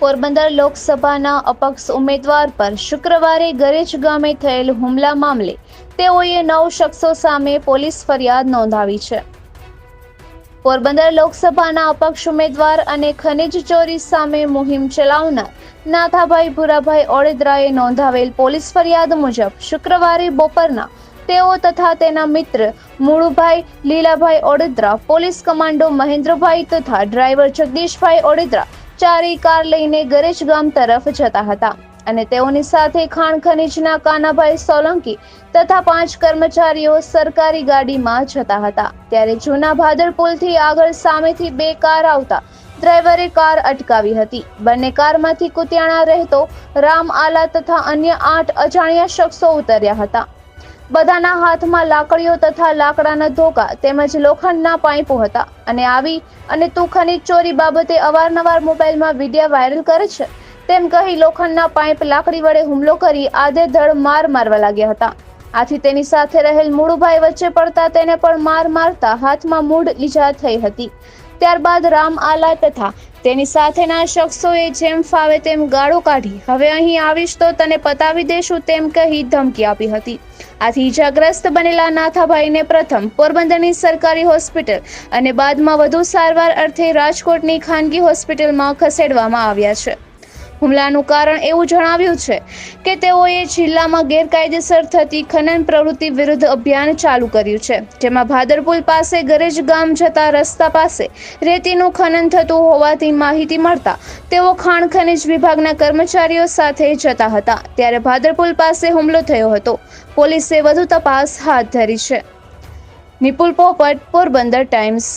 પોરબંદર લોકસભાના અપક્ષ ઉમેદવાર પર શુક્રવારે ગરેજ ગામે થયેલ હુમલા મામલે તેઓએ નવ શખ્સો સામે પોલીસ ફરિયાદ નોંધાવી છે. પોરબંદર લોકસભાના અપક્ષ ઉમેદવાર અને ખનિજ ચોરી સામે મુહિમ ચલાવનાર નાથાભાઈ ભુરાભાઈ ઓળેદરાએ નોંધાવેલ પોલીસ ફરિયાદ મુજબ શુક્રવારે બપોરના તેઓ તથા તેના મિત્ર મુળુભાઈ લીલાભાઈ ઓડેદરા, પોલીસ કમાન્ડો મહેન્દ્રભાઈ તથા ડ્રાઈવર જગદીશભાઈ ઓડેદરા ચારેય કાર લઈને ગરેજ ગામ તરફ જતા હતા અને તેઓની સાથે ખાણ ખનીજના કાનાભાઈ સોલંકી તથા પાંચ કર્મચારીઓ સરકારી ગાડીમાં જતા હતા. ત્યારે જૂના ભાદર પુલથી આગળ સામેથી બે કાર આવતા ડ્રાઈવરે કાર અટકાવી હતી. બંને કારમાંથી કુતિયાણા રહેતો રામ આલા તથા અન્ય આઠ અજાણ્યા શખ્સો ઉતર્યા હતા. બધાના હાથમાં લાકડીઓ તથા લાકડાના ધોકા તેમજ લોખંડના પાઇપો હતા. અને આવી અને તું ચોરી બાબતે અવારનવાર મોબાઈલમાં વીડિયો વાયરલ કરે છે. તેમ કહી લોખંડના પાઇપ લાકડી વડે હુમલો કરી આધે ધડ માર મારવા લાગ્યા હતા. આથી તેની સાથે રહેલ મૂળુભાઈ વચ્ચે પડતા તેને પણ માર મારતા હાથમાં મૂઢ ઈજા થઈ હતી. ત્યારબાદ રામ આલા તથા તેની સાથેના શખ્સોએ જેમ ફાવે તેમ ગાળો કાઢી. હવે અહીં આવીશ તો તને પતાવી દેશું તેમ કહી ધમકી આપી હતી. આથી ઇજાગ્રસ્ત બનેલા નાથાભાઈને પ્રથમ પોરબંદરની સરકારી હોસ્પિટલ અને બાદમાં વધુ સારવાર અર્થે રાજકોટની ખાનગી હોસ્પિટલમાં ખસેડવામાં આવ્યા છે. હુમલાનું કારણ એવું જણાવ્યું છે કે તેઓએ જિલ્લામાં ગેરકાયદેસર થતી ખનન પ્રવૃત્તિ વિરુદ્ધ અભિયાન ચાલુ કર્યું છે, જેમાં ભાદરપુલ પાસે ગરેજ ગામ જતા રસ્તા પાસે રેતીનું ખનન થતું હોવાથી માહિતી મળતા તેઓ ખાણ ખનિજ વિભાગના કર્મચારીઓ સાથે જતા હતા. ત્યારે ભાદરપુલ પાસે હુમલો થયો હતો. પોલીસે વધુ તપાસ હાથ ધરી છે. નિપુલ પોપટ, પોરબંદર ટાઈમ્સ.